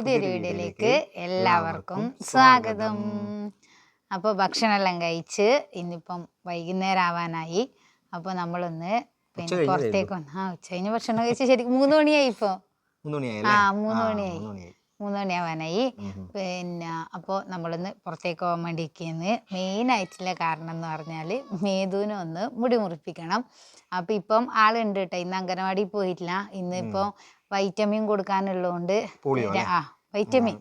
പുതിയൊരു വീഡിയോയിലേക്ക് എല്ലാവർക്കും സ്വാഗതം. അപ്പോൾ ഭക്ഷണമെല്ലാം കഴിച്ച് ഇന്നിപ്പം വൈകുന്നേരം ആവാനായി അപ്പോൾ നമ്മളൊന്ന് പിന്നെ പുറത്തേക്ക് വന്ന് ആ ഉച്ച കഴിഞ്ഞ് ഭക്ഷണം കഴിച്ച് ശരിക്കും മൂന്ന് മണിയായി ഇപ്പോൾ ആ? മൂന്ന് മണിയായി. മൂന്ന് മണിയാവാനായി. പിന്നെ അപ്പോൾ നമ്മളൊന്ന് പുറത്തേക്ക് പോകാൻ വേണ്ടി ഇരിക്കുന്നത് മെയിനായിട്ടുള്ള കാരണം എന്ന് പറഞ്ഞാൽ മേധുവിനെ ഒന്ന് മുടി മുറിപ്പിക്കണം. അപ്പോൾ ഇപ്പം ആളുണ്ട് കേട്ടോ. ഇന്ന് അംഗനവാടി പോയിട്ടില്ല. ഇന്നിപ്പോൾ വൈറ്റമിൻ കൊടുക്കാനുള്ളതുകൊണ്ട് ആ വൈറ്റമിൻ.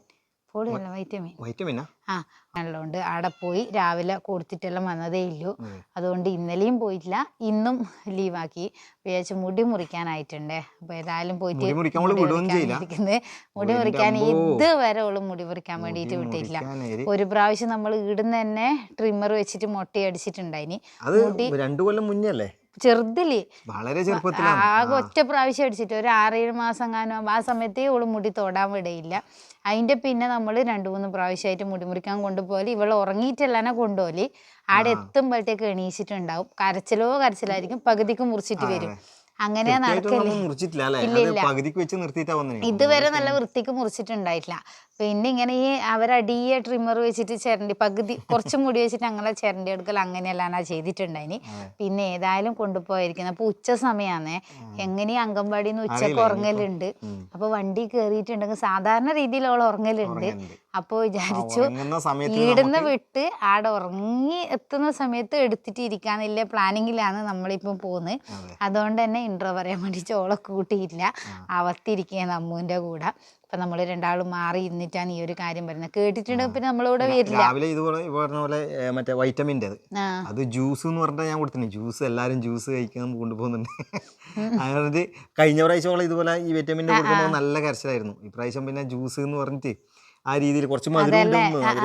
പോളിയോ അല്ല വൈറ്റമിൻ. വൈറ്റമിനാ? ആ ഉള്ളതുകൊണ്ട് അവിടെ പോയി രാവിലെ കൊടുത്തിട്ടെല്ലാം വന്നതേ ഇല്ലു. അതുകൊണ്ട് ഇന്നലെയും പോയിട്ടില്ല ഇന്നും ലീവാക്കി വിചാരിച്ച് മുടി മുറിക്കാനായിട്ടുണ്ട്. അപ്പൊ ഏതായാലും പോയിട്ട് മുടി മുറിക്കാൻ. ഇതുവരെ ഉള്ളു മുടി മുറിക്കാൻ വേണ്ടിട്ട് വേണ്ടിയിട്ട് വിട്ടിട്ടില്ല. ഒരു പ്രാവശ്യം നമ്മൾ ഇടുന്ന തന്നെ ട്രിമ്മർ വെച്ചിട്ട് മൊട്ടയടിച്ചിട്ടുണ്ടായിനി. മുടി രണ്ടു കൊല്ലം മുന്നേ അല്ലേ? ചെറുതിൽ. വളരെ ചെറുപ്പത്തിൽ ആകെ ഒറ്റ പ്രാവശ്യം അടിച്ചിട്ട് ഒരു ആറേഴ് മാസം കാണും ആ സമയത്ത് ഇവൾ മുടി തൊടാൻ വിടയില്ല. അതിന്റെ പിന്നെ നമ്മൾ രണ്ട് മൂന്ന് പ്രാവശ്യമായിട്ട് മുടി മുറിക്കാൻ കൊണ്ടുപോകൽ. ഇവൾ ഉറങ്ങിയിട്ടല്ലാനെ കൊണ്ടുപോകൽ. ആടെ എത്തുമ്പോഴത്തേക്ക് എണീച്ചിട്ടുണ്ടാവും. കരച്ചിലോ കരച്ചിലായിരിക്കും. പകുതിക്ക് മുറിച്ചിട്ട് വരും. അങ്ങനെ നടക്കില്ല ഇതുവരെ നല്ല വൃത്തിക്ക് മുറിച്ചിട്ടുണ്ടായിട്ടില്ല. പിന്നെ ഇങ്ങനെ ഈ അവരടിയെ ട്രിമ്മർ വെച്ചിട്ട് ചിരണ്ടി പകുതി കുറച്ച് മുടി വെച്ചിട്ട് അങ്ങനെ ചിരണ്ടി എടുക്കൽ അങ്ങനെയല്ലാണ് ആ ചെയ്തിട്ടുണ്ടായിന്. പിന്നെ ഏതായാലും കൊണ്ടുപോയിരിക്കുന്നത്. അപ്പൊ ഉച്ച സമയമാണേ എങ്ങനെയും അംഗൻവാടിയിൽ നിന്ന് ഉച്ചയ്ക്ക് ഉറങ്ങലുണ്ട്. അപ്പൊ വണ്ടി കയറിയിട്ടുണ്ടെങ്കിൽ സാധാരണ രീതിയിൽ അവൾ ഉറങ്ങലുണ്ട്. അപ്പൊ വിചാരിച്ചു ഈടുന്ന് വിട്ട് ആടെ ഉറങ്ങി എത്തുന്ന സമയത്ത് എടുത്തിട്ട് ഇരിക്കാന്നില്ല പ്ലാനിങ്ങിലാണ് നമ്മളിപ്പം പോകുന്നത് അതുകൊണ്ട് തന്നെ ഇൻട്രോ പറയാൻ വേണ്ടി ചോളെ കൂട്ടിയില്ല അവത്തിരിക്കുകയാണ് കൂടെ. അപ്പൊ നമ്മൾ രണ്ടാളും മാറി ഇരുന്നിട്ടാണ് ഈ ഒരു കാര്യം പറയുന്നത്. കേട്ടിട്ടുണ്ടെങ്കിൽ പിന്നെ നമ്മളിവിടെ വരില്ല രാവിലെ ഇതുപോലെ പറഞ്ഞ പോലെ മറ്റേ വൈറ്റമിന്റെ അത്. ജ്യൂസ് എന്ന് പറഞ്ഞാൽ ഞാൻ കൊടുത്തിന് ജ്യൂസ് എല്ലാവരും ജ്യൂസ് കഴിക്കാൻ കൊണ്ടുപോകുന്നുണ്ട്. അതായത് കഴിഞ്ഞ പ്രാവശ്യം ഇതുപോലെ ഈ വൈറ്റമിന്റെ കൊടുക്കുമ്പോൾ നല്ല കരച്ചിലായിരുന്നു. ഇപ്രാവശ്യം പിന്നെ ജ്യൂസ് എന്ന് പറഞ്ഞിട്ട് ആ രീതിയിൽ കുറച്ച്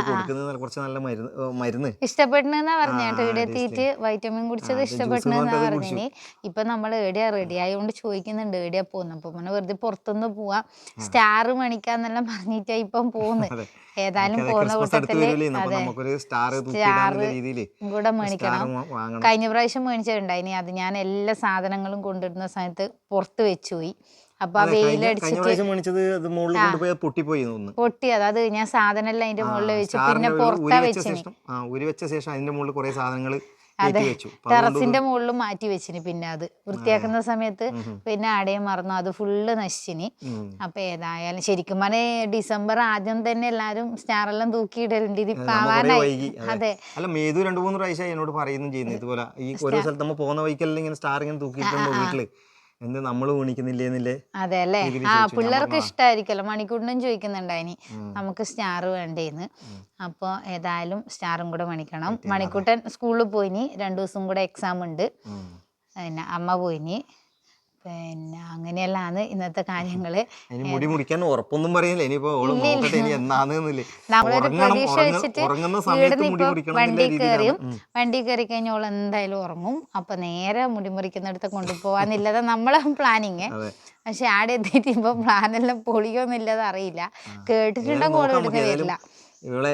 കൊടുക്കുന്നത് കുറച്ച് നല്ല മരുന്ന് മരുന്ന്. ഇഷ്ടപ്പെടുന്ന പറഞ്ഞ കേട്ടോ. ഇവിടെ എത്തിയിട്ട് വൈറ്റമിൻ കുടിച്ചത് ഇഷ്ടപ്പെടുന്ന പറഞ്ഞിനി ഇപ്പൊ നമ്മൾ എവിടെയാ റെഡി ആയതുകൊണ്ട് ചോദിക്കുന്നുണ്ട്. എവിടെയാ പോകുന്നത് അപ്പൊ പിന്നെ വെറുതെ പുറത്തുനിന്ന് പോവാ. സ്റ്റാർ മണിക്കാന്നെല്ലാം പറഞ്ഞിട്ടാ ഇപ്പൊ പോകുന്നത്. ഏതായാലും പോകുന്ന കൂട്ടത്തിൽ സ്റ്റാർ കൂടെ വാങ്ങണം. കഴിഞ്ഞ പ്രാവശ്യം മേണിച്ചിട്ടുണ്ടായിനി അത് ഞാൻ എല്ലാ സാധനങ്ങളും കൊണ്ടിരുന്ന സമയത്ത് പുറത്ത് വെച്ചുപോയി. അപ്പൊ വെയിലടിച്ചിട്ട് മേടിച്ചത് അത് മുകളിൽ കൊണ്ടുപോയി പൊട്ടിപ്പോയി പൊട്ടി അതായത് ഞാൻ സാധനം എല്ലാം അതിന്റെ മുകളിൽ വെച്ചു. പിന്നെ പുറത്താ ഉരി വെച്ച ശേഷം ആ ഉരി വെച്ച ശേഷം അതിന്റെ മുകളിൽ കുറെ സാധനങ്ങൾ അതെ ടെറസിന്റെ മുകളിൽ മാറ്റി വെച്ചിന് പിന്നെ അത്. വൃത്തിയാക്കുന്ന സമയത്ത് പിന്നെ അടയും മറന്നു. അത് ഫുള്ള് നശിച്ചിന്. അപ്പൊ ഏതായാലും ശരിക്കും പറഞ്ഞ ഡിസംബർ ആദ്യം തന്നെ എല്ലാരും സ്റ്റാറെല്ലാം തൂക്കിയിടലുണ്ട്. ഇത് ഇപ്പൊ ആവാനായി അതെ. അല്ല മേതു രണ്ടു മൂന്ന് പ്രാവശ്യം എന്നോട് പറയുന്നു ചെയ്യുന്നു ഇതുപോലെ. ഈ ഓരോ സ്ഥലത്ത് നമ്മൾ പോകുന്ന വഴിക്കെല്ലാം ഇങ്ങനെ സ്റ്റാർ ഇങ്ങനെ തൂക്കിയിട്ടുണ്ടോ വീട്ടിൽ. എന്ത് നമ്മൾ വീണിക്കുന്നില്ലേ എന്നില്ലേ അതെ അല്ലേ ആ പിള്ളേർക്ക് ഇഷ്ടായിരിക്കല്ലോ ഇഷ്ടമായിരിക്കല്ലോ മണിക്കൂറിനും ചോദിക്കുന്നുണ്ടായിനി നമുക്ക് സ്റ്റാർ വേണ്ടേന്ന്. അപ്പോൾ ഏതായാലും സ്റ്റാറും കൂടെ മണിക്കണം മണിക്കൂട്ടൻ സ്കൂളിൽ പോയിനി രണ്ടു ദിവസം കൂടെ എക്സാം ഉണ്ട്. പിന്നെ അമ്മ പോയിനി പിന്നെ അങ്ങനെയല്ലാന്ന് ഇന്നത്തെ കാര്യങ്ങൾ. ഇനി മുടി മുറിക്കാൻ ഉറപ്പൊന്നും പറയില്ല. ഇനിയിപ്പോ ഓൾ നോക്കട്ടെ ഇനി എന്നാന്നില്ലേ നമ്മളൊരു ഉറങ്ങണം പ്രതീക്ഷ ഉറങ്ങ- വെച്ചിട്ട് ഉറങ്ങുന്ന സമയത്ത് ഇവിടുന്ന് മുടി ഇപ്പൊ മുറിക്കണം വണ്ടി കയറിയും. വണ്ടി കയറി കഴിഞ്ഞാൽ ഓൾ എന്തായാലും ഉറങ്ങും. അപ്പൊ നേരെ മുടി മുറിക്കുന്നിടത്ത് കൊണ്ടുപോവാന്നില്ലത് നമ്മളെ പ്ലാനിങ്. പക്ഷെ ആടെ എത്തിയിട്ട് ഇപ്പൊ പ്ലാനെല്ലാം പൊളിയോന്നില്ലത് അറിയില്ല കേട്ടിട്ടുണ്ടെങ്കിൽ ഓൾ വരില്ല. ഇവളെ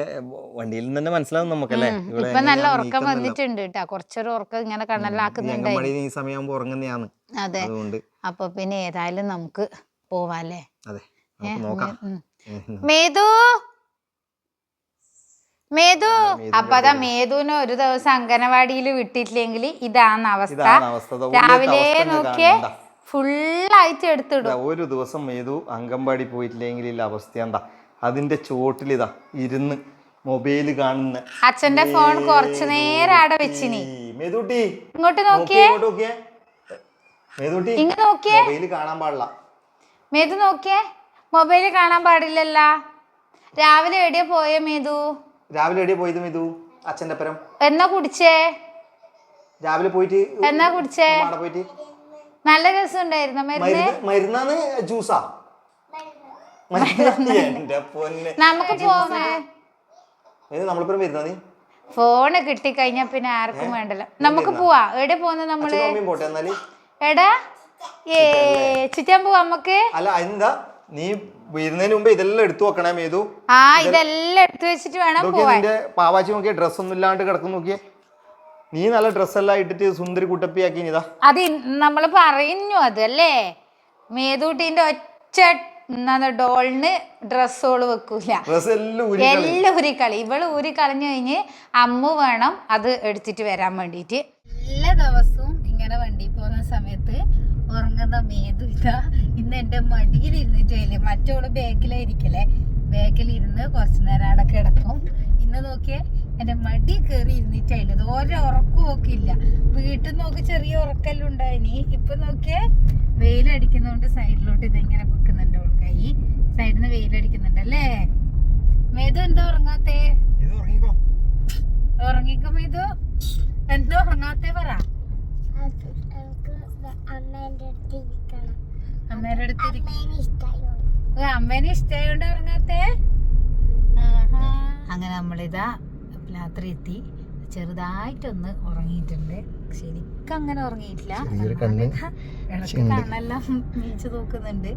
വണ്ടിയിൽ നിന്ന് തന്നെ മനസ്സിലാവും നമുക്കല്ലേ? ഇപ്പൊ നല്ല ഉറക്കം വന്നിട്ടുണ്ട് കേട്ടാ. കുറച്ചൊരു ഉറക്കം ഇങ്ങനെ കണ്ണലാക്കുന്നുണ്ട് കണ്ണലാക്കുന്നുണ്ടായി ഈ സമയമാകുമ്പോ ഉറങ്ങുന്നതാണ് അതെ. അപ്പൊ പിന്നെ ഏതായാലും നമുക്ക് പോവാല്ലേ? അതെ. മേതു? മേതു? അപ്പൊ അതാ മേതുവിനെ ഒരു ദിവസം അംഗനവാടിയിൽ വിട്ടിട്ടില്ലെങ്കിൽ ഇതാണ് അവസ്ഥ. രാവിലെ നോക്കിയേ. ഫുള്ളായിട്ട് എടുത്തിടും. ഒരു ദിവസം മേധു അംഗൻവാടി പോയിട്ടില്ലെങ്കിൽ അവസ്ഥ എന്താ? അതിന്റെ ചുവട്ടിലിതാ ഇതാ ഇരുന്ന് മൊബൈൽ കാണുന്ന അച്ഛന്റെ ഫോൺ കുറച്ചു നേരം അവിടെ വെച്ചിനി. മേതൂട്ടി ഇങ്ങോട്ട് നോക്കിയേ, നോക്കിയേ. മേതൂട്ടി ഇങ്ങ് നോക്കിയേ. മൊബൈൽ കാണാൻ പാടില്ല. മേതു നോക്കിയേ. മൊബൈൽ കാണാൻ പാടില്ലല്ല. രാവിലെ എവിടെയാ പോയേ മേതു? രാവിലെ എവിടെയാ പോയത് മേതു? അച്ഛന്റെ പരം എന്നാ കുടിച്ചേ? രാവിലെ പോയിട്ട് എന്നാ കുടിച്ചേ? പോയിട്ട്. നല്ല രസം ഉണ്ടായിരുന്നു മരുന്ന്? മരുന്ന് മരുന്നാന്ന് ജ്യൂസാ. എന്റെ പൊന്നെ. നമുക്ക് പോവേ. ഇത് നമ്മളിപ്പോ വരുന്ന നീ? ഫോണ് കിട്ടിക്കഴിഞ്ഞാ പിന്നെ ആർക്കും വേണ്ടല്ലോ. നമുക്ക് പോവാ. എവിടെ പോകുന്നത് നമ്മൾ? പോട്ടെ എന്നാൽ? എടാ ഏ ചുറ്റാൻ പോവാ നമുക്ക്? അല്ല എന്താ നീ വരുന്നതിന് മുമ്പ് ഇതെല്ലാം എടുത്തു വെക്കണേ മേതു. ആ ഇതെല്ലാം എടുത്തു വെച്ചിട്ട് വേണം പോവാൻ. പാവാച്ചി നോക്കിയ ഡ്രസ് ഒന്നും ഇല്ലാണ്ട് കിടക്കും നോക്കിയേ. നീ നല്ല ഡ്രസ്സെല്ലാം ഇട്ടിട്ട് സുന്ദരി കുട്ടപ്പിയാക്കി ഇതാ അത് നമ്മൾ പറഞ്ഞു അതല്ലേ മേതൂട്ടിന്റെ ഒറ്റ എന്നാ ഡോളിന് ഡ്രസ്സുകൾ വെക്കൂല. ഡ്രസ് എല്ലാം ഊരി കളി ഇവൾ ഊരി കളഞ്ഞു കഴിഞ്ഞ് അമ്മ വേണം അത് എടുത്തിട്ട് വരാൻ വേണ്ടിയിട്ട് എല്ലാ ദിവസവും ഇങ്ങനെ വണ്ടി പോകുന്ന സമയത്ത് ഉറങ്ങുന്ന മേതില്ല ഇതാ ഇന്ന് എന്റെ മടിയിൽ ഇരുന്നിട്ടില്ലേ മറ്റോൾ ബാക്കിലായിരിക്കലേ ബാക്കിലിരുന്ന് കുറച്ച് നേരം അവിടെ കിടക്കും. ഇന്ന് നോക്കിയേ എന്റെ മടി കയറി ഇരുന്നിട്ടില്ല ഇത് ഓരോ ഉറക്കം ഒക്കെ ഇല്ല. വീട്ടിൽ നോക്കി ചെറിയ ഉറക്കെല്ലാം ഉണ്ടായിനി. ഇപ്പൊ നോക്കിയേ വെയിലടിക്കുന്നോണ്ട് സൈഡിലോട്ട് ഇതെങ്ങനെ വെക്കുന്നുണ്ട് കൈ സൈഡിൽ നിന്ന് വെയിലടിക്കുന്നുണ്ടല്ലേ? മേതു എന്താ ഉറങ്ങാത്തേ? ഇത് ഉറങ്ങിക്കോ. ഉറങ്ങിക്കോ മേതു? എന്താ ഉറങ്ങാത്തേ പറ. അമ്മേടെ അടുത്ത് അമ്മേനെ ഇഷ്ടായോണ്ട് ഉറങ്ങാത്തേ? അങ്ങനെ നമ്മളിതാ രാത്രി എത്തി ചെറുതായിട്ടൊന്ന് ഉറങ്ങിയിട്ടുണ്ട്. ശരിക്കും അങ്ങനെ ഉറങ്ങിയിട്ടില്ല കണ്ണെല്ലാം നീച്ചു നോക്കുന്നുണ്ട്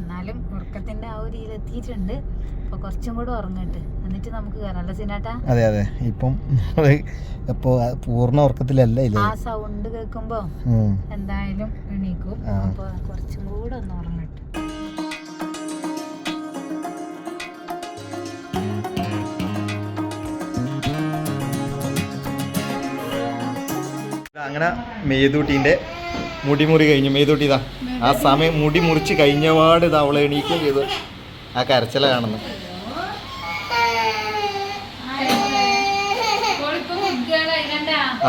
എന്നാലും ഉറക്കത്തിന്റെ ആ ഒരു എത്തിയിട്ടുണ്ട്. അപ്പൊ കുറച്ചും കൂടെ ഉറങ്ങട്ട്. എന്നിട്ട് നമുക്ക് കയറാം സിനാട്ടാ? അതെ അതെ. ഇപ്പം ഇപ്പോ പൂർണ ഉറക്കത്തിലല്ല ഇല്ല? ആ സൗണ്ട് കേൾക്കുമ്പോ എന്തായാലും എണീക്കും. അപ്പൊ കുറച്ചും കൂടെ ഒന്ന് ഉറങ്ങട്ടെ. അങ്ങനെ മേതൂട്ടീന്റെ മുടിമുറി കഴിഞ്ഞു. മേതൂട്ടി ഇതാ. ആ സമയം മുടി മുറിച്ച് കഴിഞ്ഞ കഴിഞ്ഞപാട് ഇത് അവളെ എണീക്കുകയും ചെയ്തു. ആ കരച്ചില കാണുന്നു.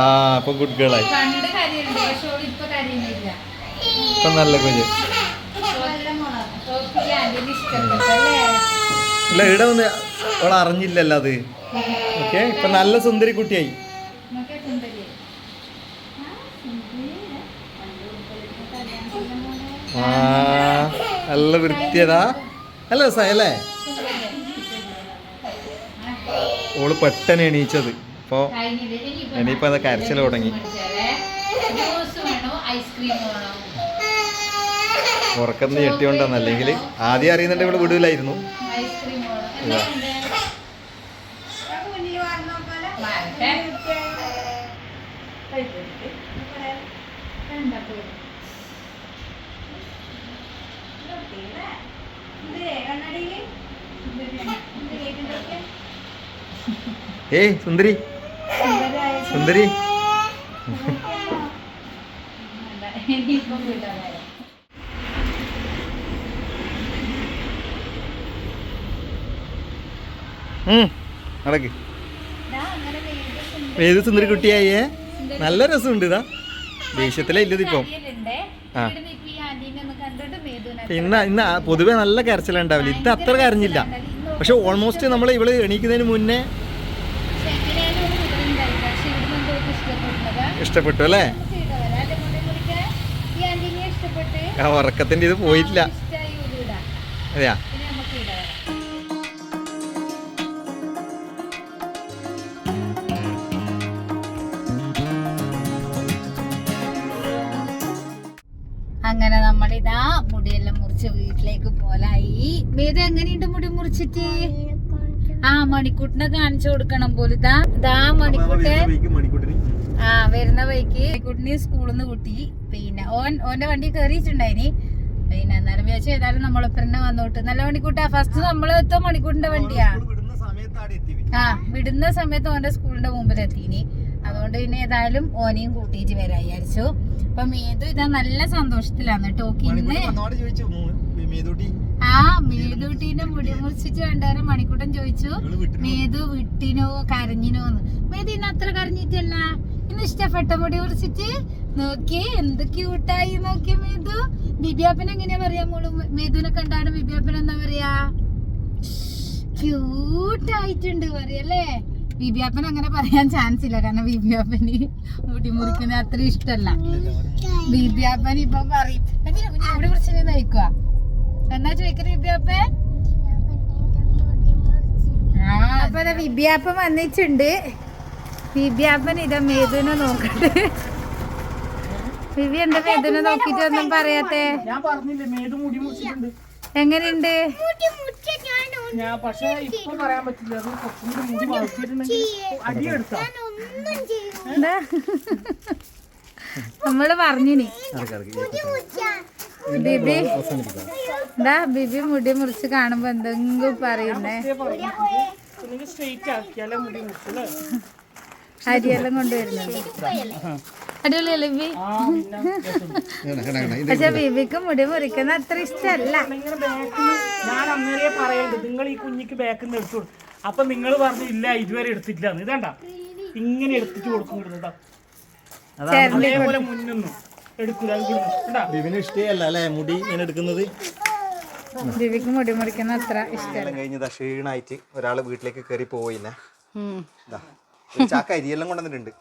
ആ ഇപ്പൊ ഗുഡ് ഗേൾ ആയി. ഇപ്പൊ നല്ല കുഞ്ഞ്. ഇല്ല ഇവിടെ വന്ന് അവൾ അറിഞ്ഞില്ലല്ലോ അത്. ഓക്കെ? ഇപ്പൊ നല്ല സുന്ദരി കുട്ടിയായി നോക്കിയാ സുന്ദരി നല്ല വൃത്തിയതാ. നല്ല സയലേ ഓൾ പെട്ടെന്ന് എണീച്ചത്. ഇപ്പോ ഇനിയിപ്പോ അത് കരച്ചിൽ തുടങ്ങി. ഉറക്കം ഞെട്ടിയോണ്ടെന്ന് അല്ലെങ്കിൽ ആദ്യം അറിയുന്നുണ്ട് ഇവിടെ വിടൂലായിരുന്നു. Ice cream you. ഏയ് സുന്ദരി. സുന്ദരി. നടക്ക്. ഏത് സുന്ദരി കുട്ടിയായേ നല്ല രസമുണ്ട് ഇതാ. ദേഷ്യത്തിലെ ഇല്ലതിപ്പോ ആ. ഇന്ന് ഇന്ന് പൊതുവേ നല്ല കരച്ചിലുണ്ടാവില്ല. ഇത് അത്ര കരഞ്ഞില്ല. പക്ഷെ ഓൾമോസ്റ്റ് നമ്മൾ ഇവൾ എണീക്കുന്നതിന് മുന്നേ ഇഷ്ടപ്പെട്ടു അല്ലേ? ഉറക്കത്തിന്റെ ഇത് പോയിട്ടില്ല. അതെയാ? പോലായി വേദ എങ്ങനെയുണ്ട് മുടി മുറിച്ചിട്ട്? ആ മണിക്കൂട്ടിനെ കാണിച്ചു കൊടുക്കണം പോലെ ഇതാ ഇതാ മണിക്കൂട്ടെ. മണിക്കൂട്ടിന് ആ വരുന്ന വൈക്ക് മണിക്കൂട്ടിന് സ്കൂളിൽ നിന്ന് കുട്ടി. പിന്നെ ഓൻ ഓന്റെ വണ്ടി കയറിയിട്ടുണ്ടായിനി പിന്നെ എന്നാലും വിചാരിച്ചു ഏതായാലും നമ്മളൊപ്പന്നെ വന്നോട്ട്. നല്ല മണിക്കൂട്ടാ. ഫസ്റ്റ് നമ്മൾ എത്തുമ്പോ മണിക്കൂട്ടിന്റെ വണ്ടിയാ. ആ വിടുന്ന സമയത്ത് ഓന്റെ സ്കൂളിന്റെ മുമ്പിൽ എത്തീനി അതുകൊണ്ട് പിന്നെ ഏതായാലും ഓനെയും കൂട്ടിയിട്ട് വരാം വിചാരിച്ചു. അപ്പൊ മേതു ഇതാ നല്ല സന്തോഷത്തിലാണ് മേതൂട്ടി. ആ മേതുട്ടീന്റെ മുടി മുറിച്ചിട്ട് കണ്ടാരം മണിക്കൂട്ടൻ ചോദിച്ചു? മേതു വിട്ടിനോ കരഞ്ഞിനോന്ന്. മേതു ഇന്ന് അത്ര കരഞ്ഞിട്ടല്ല. ഇന്ന് ഇഷ്ടപ്പെട്ട മുടി മുറിച്ചിട്ട് നോക്കിയേ എന്ത് ക്യൂട്ടായി നോക്കിയ മേതു. ബിബിയാപ്പൻ എങ്ങനെയാ പറയാ മോൾ? മേതുവിനെ കണ്ടാണ് ബിബിയാപ്പൻ എന്താ പറയാ? ക്യൂട്ടായിട്ടുണ്ട് പറയല്ലേ? ബിബിയാപ്പൻ അങ്ങനെ പറയാൻ ചാൻസ് ഇല്ല. കാരണം ബിബിയാപ്പന് മുടി മുറിക്കുന്ന അത്ര ഇഷ്ടല്ല ബിബിയാപ്പൻ ഇപ്പൊ പറയും. അവിടെ കുറിച്ച് നയിക്കുക എന്നാ ചോദിക്കുന്നത് ബിബിയാപ്പൻ അപ്പൊ അതാ ബിബിയാപ്പൻ വന്നിട്ടുണ്ട്. ബിബിയാപ്പൻ ഇതാ മേതുനെ നോക്കട്ടെ. ബിബി എന്താ മേതുനെ നോക്കിട്ട് ഒന്നും പറയാത്തെ? എങ്ങനെയുണ്ട്? ഞാൻ പക്ഷെ ഇപ്പൊ പറയാൻ പറ്റില്ല. അത് കുറച്ചും കൂടി മുടി വളർത്തിയിട്ടുണ്ടെങ്കിൽ അടിയെടുത്താ. എന്താ നമ്മൾ പറഞ്ഞിനി. ബിബി എന്താ ബിബി മുടി മുറിച്ച് കാണുമ്പോ എന്തെങ്കിലും പറയുന്നേ? നിങ്ങൾ സ്ട്രെയിറ്റ് ആക്കിയാലേ മുടി മുട്ടല്ലേ അരിയെല്ലാം കൊണ്ടുവരുന്നുണ്ട് അടിപൊളിയല്ലേ പക്ഷെ ബീബിക്ക് മുടി മുറിക്കുന്ന അത്ര ഇഷ്ടല്ല ഇങ്ങനെ ഞാൻ അന്നേരെ പറയുന്നുണ്ട് നിങ്ങൾ ഈ കുഞ്ഞിക്ക് ബാക്കിൽ നിന്ന് എടുത്തു അപ്പൊ നിങ്ങൾ പറഞ്ഞു ഇല്ല ഇതുവരെ എടുത്തിട്ടില്ല. ഇതണ്ട ഇങ്ങനെ എടുത്തിട്ട് കൊടുക്കുന്നുണ്ട് അതേപോലെ മുന്നൊന്നും എടുക്കൂല അത് വിടുന്നു. കണ്ടാ? ബിബിന് ഇഷ്ടമല്ല അല്ലേ മുടി ഇങ്ങനെ എടുക്കുന്നത്? ബിബിക്ക് മുടി മുറിക്കുന്ന അത്ര ഇഷ്ടമല്ല. എല്ലാം കഴിഞ്ഞതാ ക്ഷീണായിട്ട് ഒരാൾ വീട്ടിലേക്ക് കയറി പോയില്ല ഇതാ ഒരു ചാക്ക അരിയെല്ലാം കൊണ്ടുവന്നിട്ടുണ്ട്.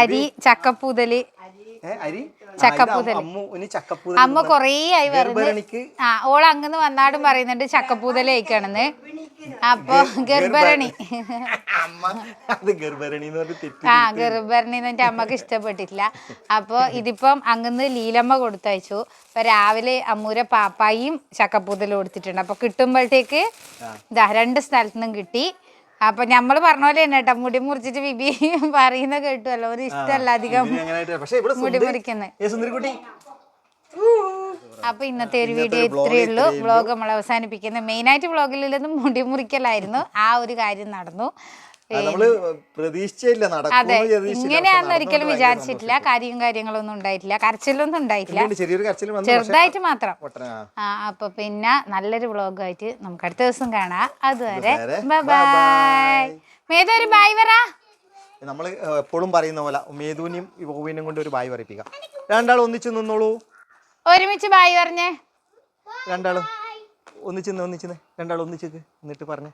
അരി ചക്കപ്പൂതൽ. അരി? ചക്കപ്പൂതൽ അമ്മ കൊറേ ആയി ഗർഭരണിക്ക് ആ ഓൾ അങ്ങനെ വന്നാടും പറയുന്നുണ്ട് ചക്കപ്പൂതൽ കഴിക്കണെന്ന്. അപ്പൊ ഗർഭരണി. എന്ന് ആ ഗർഭരണി എന്റെ അമ്മയ്ക്ക് ഇഷ്ടപ്പെട്ടിട്ടില്ല. അപ്പൊ ഇതിപ്പം അങ്ങന്ന് ലീലമ്മ കൊടുത്തയച്ചു. അപ്പൊ രാവിലെ അമ്മൂരെ പാപ്പായും ചക്കപ്പൂതലും കൊടുത്തിട്ടുണ്ട്. അപ്പൊ കിട്ടുമ്പോഴത്തേക്ക് ഇതാ രണ്ട് സ്ഥലത്തു നിന്നും കിട്ടി. അപ്പൊ നമ്മൾ പറഞ്ഞ പോലെ തന്നെ കേട്ടോ മുടി മുറിച്ചിട്ട് ബിബി പറയുന്ന കേട്ടുമല്ലോ ഒരു ഇഷ്ടമല്ല അധികം മുടി മുറിക്കുന്നത് അപ്പൊ ഇന്നത്തെ ഒരു വീഡിയോ ഇത്രയേ ഉള്ളൂ. വ്ളോഗ് നമ്മൾ അവസാനിപ്പിക്കുന്നത്. മെയിനായിട്ട് വ്ളോഗിലൊന്നും മുടി മുറിക്കലായിരുന്നു. ആ ഒരു കാര്യം നടന്നു. നമ്മൾ പ്രതീക്ഷിച്ചില്ല. ഒരിക്കലും വിചാരിച്ചിട്ടില്ല. കാര്യവും കാര്യങ്ങളൊന്നും ഉണ്ടായിട്ടില്ല. കരച്ചിലൊന്നും ഉണ്ടായിട്ടില്ല. ചെറുതായിട്ട് മാത്രം. ആ അപ്പൊ പിന്നെ നല്ലൊരു വ്ളോഗായിട്ട് നമുക്ക് അടുത്ത ദിവസം കാണാം. അതുവരെ ബൈ ബൈ മേതൊരു ബായ് പറ. നമ്മൾ എപ്പോഴും പറയുന്ന പോലെ മേധുവിനെയും യുവവിനെയും കൊണ്ട് ഒരു ബായ് പറയിപ്പിക്കാം. രണ്ടാൾ ഒന്നിച്ച് നിന്നോളൂ. ഒരുമിച്ച് ബായ് പറഞ്ഞേ. രണ്ടാളും ഒന്നിച്ച് നിന്ന് ഒന്നിച്ച് രണ്ടാൾ ഒന്നിച്ച് എന്നിട്ട് പറഞ്ഞേ.